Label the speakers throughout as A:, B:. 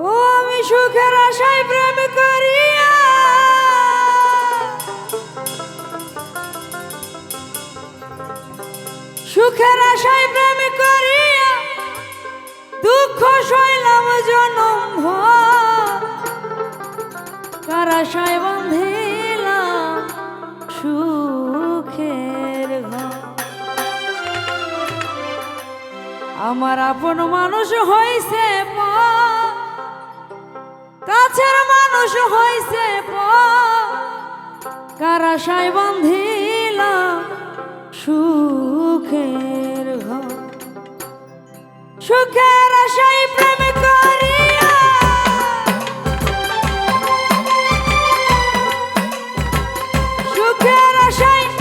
A: ও আমি সুখের আশায় প্রেম করিয়া। সুখের আশায় প্রেম করিয়া দুঃখ সইলাম জনম কার আশায় বাঁধিলাম সুখের আমার আপন মানুষ হয়েছে কাছের মানুষ হইছে সাই বন্ধিল সুখের সুখের সাই প্রেম করিয়া সুখের সাই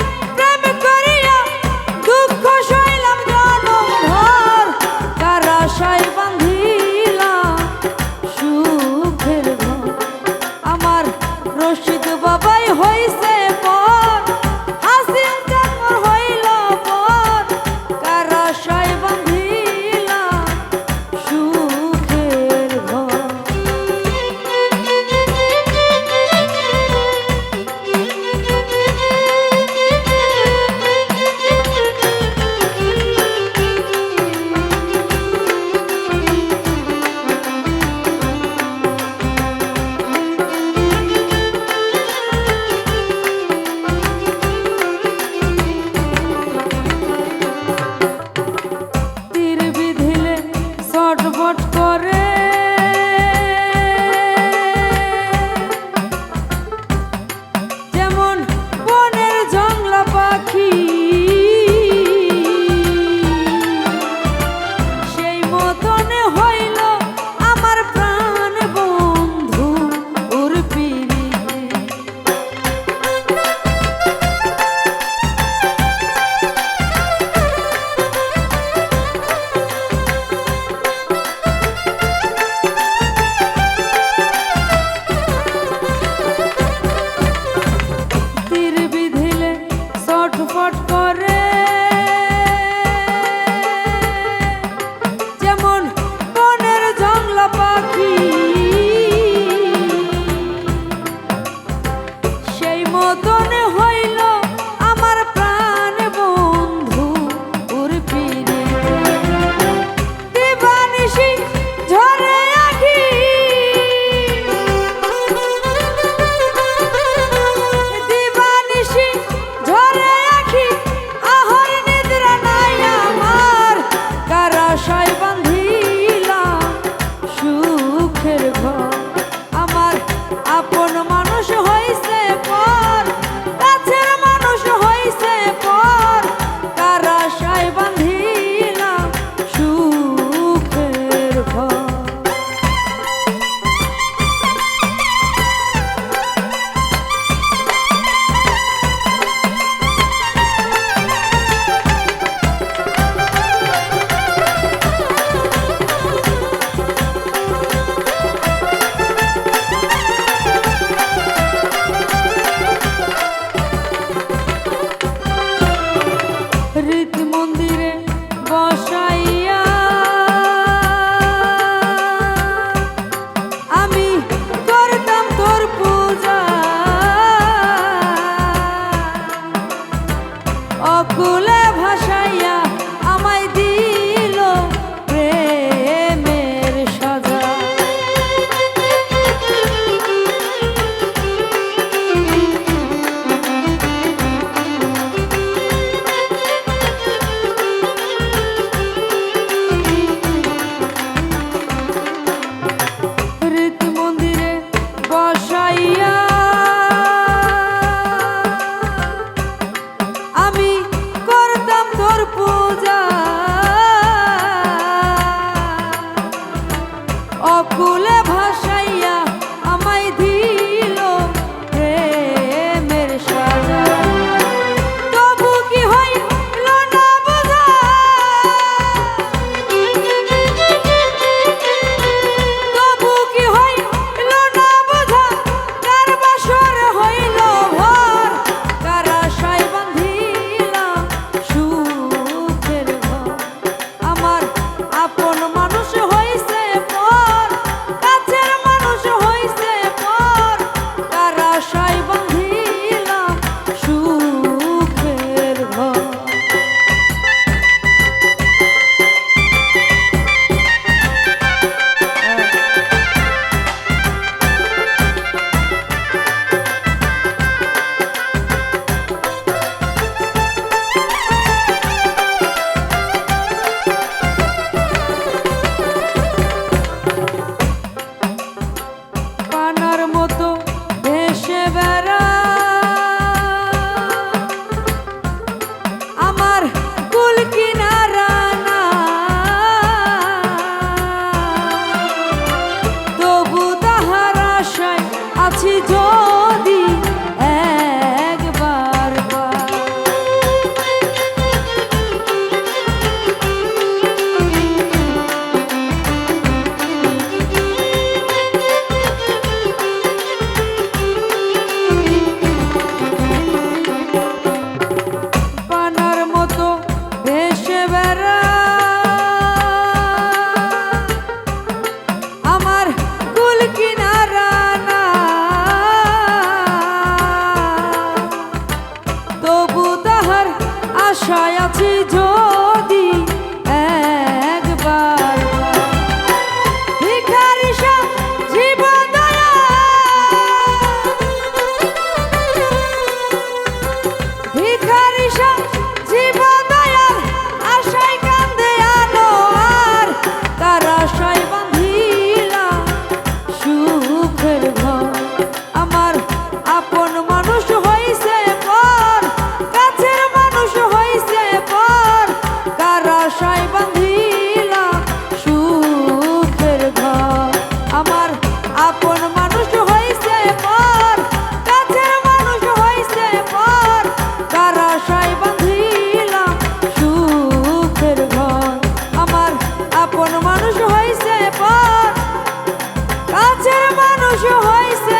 A: মানুষ হয়েছে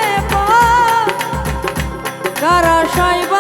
A: কারা সাইবা